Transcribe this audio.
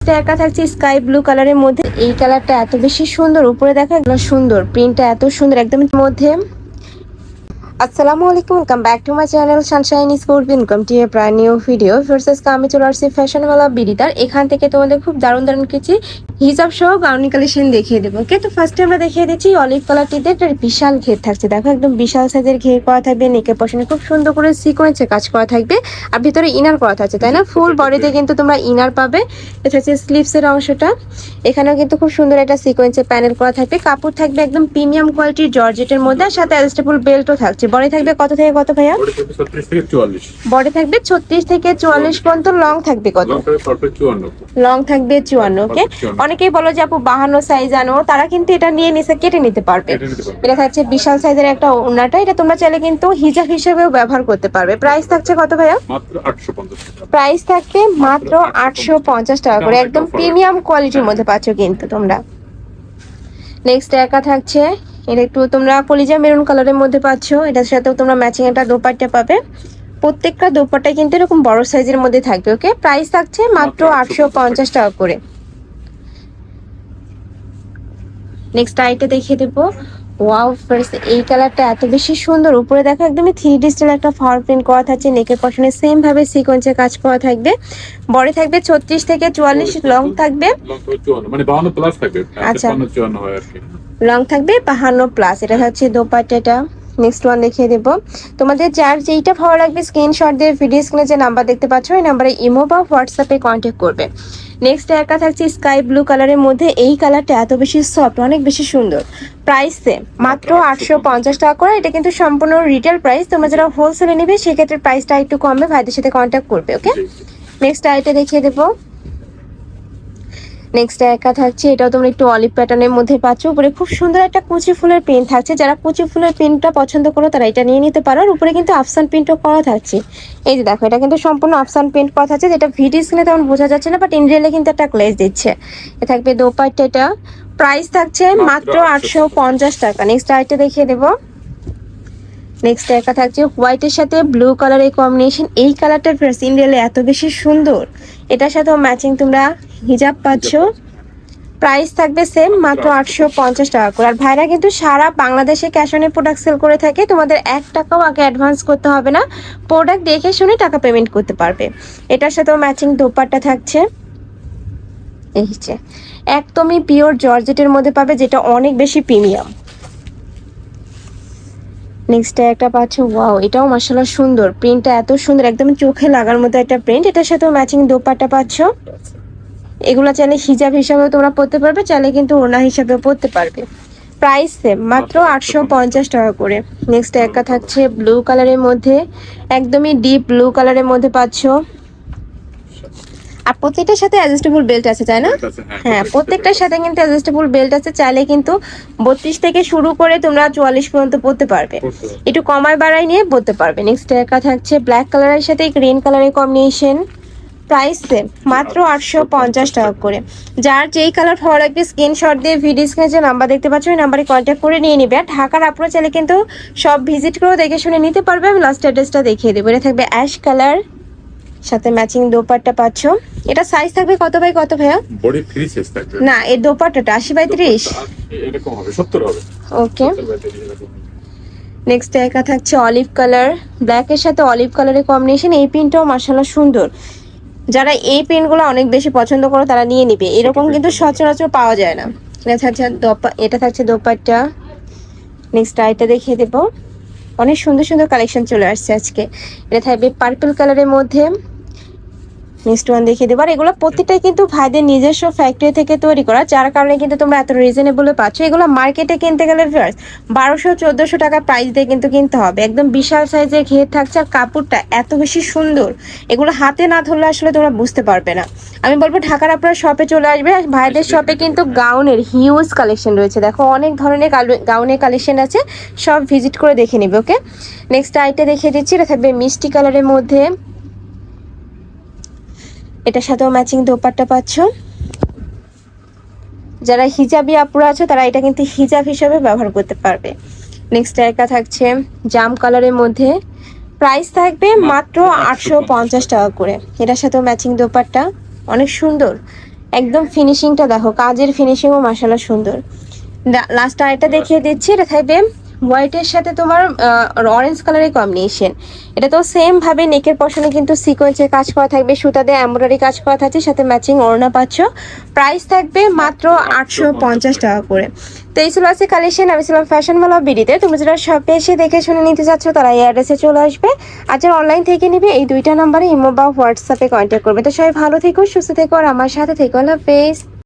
একা থাকছে sky blue কালারের মধ্যে। এই কালারটা এত বেশি সুন্দর, উপরে দেখা সুন্দর। প্রিন্টটা এত সুন্দর, একদম মধ্যে। আসসালামু আলাইকুম welcome back to my channel sunshine sport income টি প্রায় নিউ ভিডিও ফার্সেস আমি চলে আসছি ফ্যাশনওয়ালা বিডিতার এখান থেকে তোমাদের খুব দারুণ দারুণ কিছু হিসাব সহ গাউনি কালেকশন দেখিয়ে দেবো। ওকে তো ফার্স্টে আমরা দেখিয়ে দিচ্ছি অলিভ কালারটিতে একটা বিশাল ঘের থাকছে। দেখো একদম বিশাল সাইজের ঘের করা থাকবে নেকের পশনে খুব সুন্দর করে সিকোয়েন্সে কাজ করা থাকবে। আর ভিতরে ইনার করা থাকছে তাই না? ফুল বডিতে কিন্তু তোমরা ইনার পাবে। এটা হচ্ছে স্লিভসের অংশটা। এখানেও কিন্তু খুব সুন্দর একটা সিকোয়েন্সে প্যানেল করা থাকবে। কাপড় থাকবে একদম প্রিমিয়াম কোয়ালিটির জর্জেটের মধ্যে আর সাথে অ্যাডজাস্টেবল বেল্টও থাকছে। বডি থাকবে কত থেকে কত ভাইয়া? কিন্তু বডি থাকবে ছত্রিশ থেকে চুয়াল্লিশ পর্যন্ত লং থাকবে কত? লং থাকবে চুয়ান্ন। ওকে। অনেকেই বলো যে আপু বাহান্ন সাইজ আনো তারা কিন্তু এটা নিয়ে নিচে কেটে নিতে পারবে। এটা থাকছে বিশাল সাইজের একটা ওনাটা এটা তোমরা চাইলে কিন্তু হিজাব হিসেবেও ব্যবহার করতে পারবে। প্রাইস থাকছে কত ভাইয়া? প্রাইস থাকবে মাত্র আটশো পঞ্চাশ টাকা করে একদম প্রিমিয়াম কোয়ালিটির মধ্যে পাচ্ছ কিন্তু তোমরা। নেক্সট একা থাকছে এটা একটু তোমরা কলিজা মেরুন কালারের মধ্যে পাচ্ছ এটার সাথেও তোমরা ম্যাচিং একটা দোপাট্টা পাবে। প্রত্যেকটা দোপাট্টাই কিন্তু এরকম বড় সাইজের মধ্যে থাকবে ওকে প্রাইস থাকছে মাত্র আটশো পঞ্চাশ টাকা করে। নেক্সট আইটা দেখিয়ে দেবো। ওয়াও ফার্স্ট এই কালারটা এত বেশি সুন্দর। উপরে দেখো একদমই থ্রি ডি স্টাইল একটা ফ্লাওয়ার প্রিন্ট করা থাকছে। নেকের পশনে সেম ভাবে সিকোয়েন্সে কাজ করা থাকবে। বডি থাকবে ছত্রিশ থেকে চুয়াল্লিশ লং থাকবে। মানে থাকবে আচ্ছা। হয় লং থাকবে বাহান্ন প্লাস এটা হচ্ছে দোপাট্টাটা। নেক্সট ওয়ান দেখিয়ে দেবো। তোমাদের যার যেইটা ভালো লাগবে স্ক্রিনশট দিয়ে ভিডিও স্ক্রিনে যে নাম্বার দেখতে পাচ্ছ ওই নাম্বারে ইমো বা হোয়াটসঅ্যাপে কন্ট্যাক্ট করবে। নেক্সট একা থাকছে স্কাই ব্লু কালারের মধ্যে এই কালারটা এত বেশি সফট অনেক বেশি সুন্দর। প্রাইস সেম মাত্র আটশো পঞ্চাশ টাকা করে এটা কিন্তু সম্পূর্ণ রিটেল প্রাইস তোমরা যারা হোলসেলে নেবে সেক্ষেত্রে প্রাইসটা একটু কমবে ভাইদের সাথে কন্ট্যাক্ট করবে ওকে। নেক্সট আইটা দেখিয়ে দেবো। নেক্সট একা থাকছে এটাও তোমরা একটু অলিভ প্যাটার্নের মধ্যে পাচ্ছ। উপরে খুব সুন্দর একটা কুচি ফুলের প্রিন্ট থাকছে। যারা কুচি ফুলের প্রিন্টটা পছন্দ করো তারা এটা নিয়ে নিতে পারো। আর উপরে কিন্তু আফসান প্রিন্টও করা থাকছে। এই যে দেখো এটা কিন্তু সম্পূর্ণ আফসান প্রিন্ট করা থাকছে যেটা ভিডিও স্ক্রিনে তেমন বোঝা যাচ্ছে না বাট ইন রিয়েলে কিন্তু একটা ক্লেজ দিচ্ছে। এ থাকবে দোপাট্টা এটা প্রাইস থাকছে মাত্র আটশো পঞ্চাশ টাকা। নেক্সট আইটা দেখিয়ে দেবো। নেক্সট একা থাকছে হোয়াইটের সাথে ব্লু কালারের কম্বিনেশন এই কালারটার ফ্রেস ইন এত বেশি সুন্দর। এটার সাথেও ম্যাচিং তোমরা হিজাব পাচ্ছ। প্রাইস থাকবে সেম মাত্র আটশো পঞ্চাশ টাকা করে। আর ভাইরা কিন্তু সারা বাংলাদেশে ক্যাশ অনে প্রোডাক্ট সেল করে থাকে। তোমাদের এক টাকাও আগে অ্যাডভান্স করতে হবে না। প্রোডাক্ট দেখে শুনে টাকা পেমেন্ট করতে পারবে। এটার সাথেও ম্যাচিং দোপাট্টা থাকছে। এই হচ্ছে একদমই পিওর জর্জেটের মধ্যে পাবে যেটা অনেক বেশি প্রিমিয়াম নেক্সট একটা পাচ্ছি ওয়াও এটাও মাসাল্লাহ সুন্দর। প্রিন্টটা এত সুন্দর একদম চোখে লাগার মতো একটা প্রিন্ট এটার সাথেও ম্যাচিং দোপাটা পাচ্ছ। এগুলো চাইলে হিজাব হিসাবেও তোমরা পড়তে পারবে চাইলে কিন্তু ওনা হিসাবেও পড়তে পারবে। প্রাইস সেম মাত্র আটশো পঞ্চাশ টাকা করে। নেক্সট একটা থাকছে ব্লু কালারের মধ্যে একদমই ডিপ ব্লু কালারের মধ্যে পাচ্ছ। আর প্রত্যেকটার সাথে অ্যাডজাস্টেবল বেল্ট আছে তাই না? হ্যাঁ প্রত্যেকটার সাথে কিন্তু অ্যাডজাস্টেবল বেল্ট আছে চাইলে কিন্তু বত্রিশ থেকে শুরু করে তোমরা চুয়াল্লিশ পর্যন্ত পড়তে পারবে। একটু কমায় বাড়াই নিয়ে পড়তে পারবে। নেক্সট একা থাকছে ব্ল্যাক কালারের সাথে গ্রিন কালারের কম্বিনেশন প্রাইস সেম মাত্র আটশো পঞ্চাশ টাকা করে। যার যেই কালার ভালো লাগবে স্ক্রিনশট দিয়ে ভিডিও স্ক্রিনে যে নাম্বার দেখতে পাচ্ছ ওই নাম্বারে কন্ট্যাক্ট করে নিয়ে নিবে। আর ঢাকার আপনারা চাইলে কিন্তু সব ভিজিট করেও দেখে শুনে নিতে পারবে। আমি লাস্ট অ্যাড্রেসটা দেখিয়ে দেবো। এটা থাকবে অ্যাশ কালার সাথে ম্যাচিং দোপাট্টা পাচ্ছ। এটা সাইজ থাকবে কত বাই কত ভাইয়া? বডি ফ্রি সাইজ থাকবে। না এই দোপাট্টাটা আশি বাই ত্রিশ। আর এরকম হবে সত্তর হবে। ওকে। নেক্সট একা থাকছে অলিভ কালার ব্ল্যাকের সাথে অলিভ কালারের কম্বিনেশন এই প্রিন্টটাও মার্শাল্লাহ সুন্দর। যারা এই প্রিন্টগুলো অনেক বেশি পছন্দ করো তারা নিয়ে নিবে। এরকম কিন্তু সচরাচর পাওয়া যায় না। এটা থাকছে এটা থাকছে দোপাট্টা। নেক্সট আইটা দেখিয়ে দেবো। অনেক সুন্দর সুন্দর কালেকশন চলে আসছে আজকে। এটা থাকবে পার্পল কালারের মধ্যে। নেক্সট ওয়ান দেখিয়ে দেবো। আর এগুলো প্রত্যেকটাই কিন্তু ভাইদের নিজস্ব ফ্যাক্টরি থেকে তৈরি করা যার কারণে কিন্তু তোমরা এত রিজনেবলে পাচ্ছ। এগুলো মার্কেটে কিনতে গেলে ভিউয়ার্স বারোশো চোদ্দোশো টাকা প্রাইস দিয়ে কিন্তু কিনতে হবে। একদম বিশাল সাইজের ঘের থাকছে আর কাপড়টা এত বেশি সুন্দর। এগুলো হাতে না ধরলে আসলে তোমরা বুঝতে পারবে না। আমি বলব ঢাকার আপনার শপে চলে আসবে। আর ভাইদের শপে কিন্তু গাউনের হিউজ কালেকশন রয়েছে। দেখো অনেক ধরনের গাউনের কালেকশন আছে। সব ভিজিট করে দেখে নিবে ওকে নেক্সট আইটে দেখিয়ে দিচ্ছি। এটা থাকবে মিষ্টি কালারের মধ্যে। এটার সাথেও ম্যাচিং দোপাট্টা পাচ্ছ। যারা হিজাবি আপুরা আছে তারা এটা কিন্তু হিজাব হিসাবে ব্যবহার করতে পারবে। নেক্সট একা থাকছে জাম কালারের মধ্যে। প্রাইস থাকবে মাত্র আটশো পঞ্চাশ। টাকা করে। এটার সাথেও ম্যাচিং দোপাট্টা। অনেক সুন্দর। একদম ফিনিশিংটা দেখো কাজের ফিনিশিংও মাসাল্লাহ সুন্দর। লাস্ট আরেকটা দেখিয়ে দিচ্ছি এটা থাকবে হোয়াইটের সাথে তোমার অরেঞ্জ কালারের কম্বিনেশন এটা তো সেম ভাবে নেকের পশনে কিন্তু সিকোয়েন্সের কাজ করা থাকবে। সুতা এমব্রয়ডারি কাজ করা থাকছে, সাথে ম্যাচিং ওড়না পাচ্ছ। প্রাইস থাকবে মাত্র আটশো পঞ্চাশ টাকা করে। তো এই ছিল আছে কালেকশন আমি ছিলাম ফ্যাশন মালা বিডিতে তুমি যারা শপে এসে দেখে শুনে নিতে চাচ্ছ, তারা এই অ্যাড্রেসে চলে আসবে। আর যারা অনলাইন থেকে নিবে, এই দুইটা নাম্বারে ইমো বা হোয়াটসঅ্যাপে কন্ট্যাক্ট করবে। তো সবাই ভালো থেকো, সুস্থ থেকো, আর আমার সাথে থেকো। আল্লাহ হাফেজ।